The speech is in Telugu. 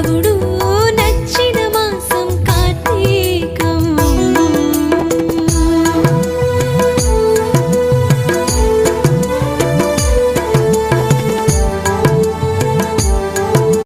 మాసం కార్తీకం కేశవుడు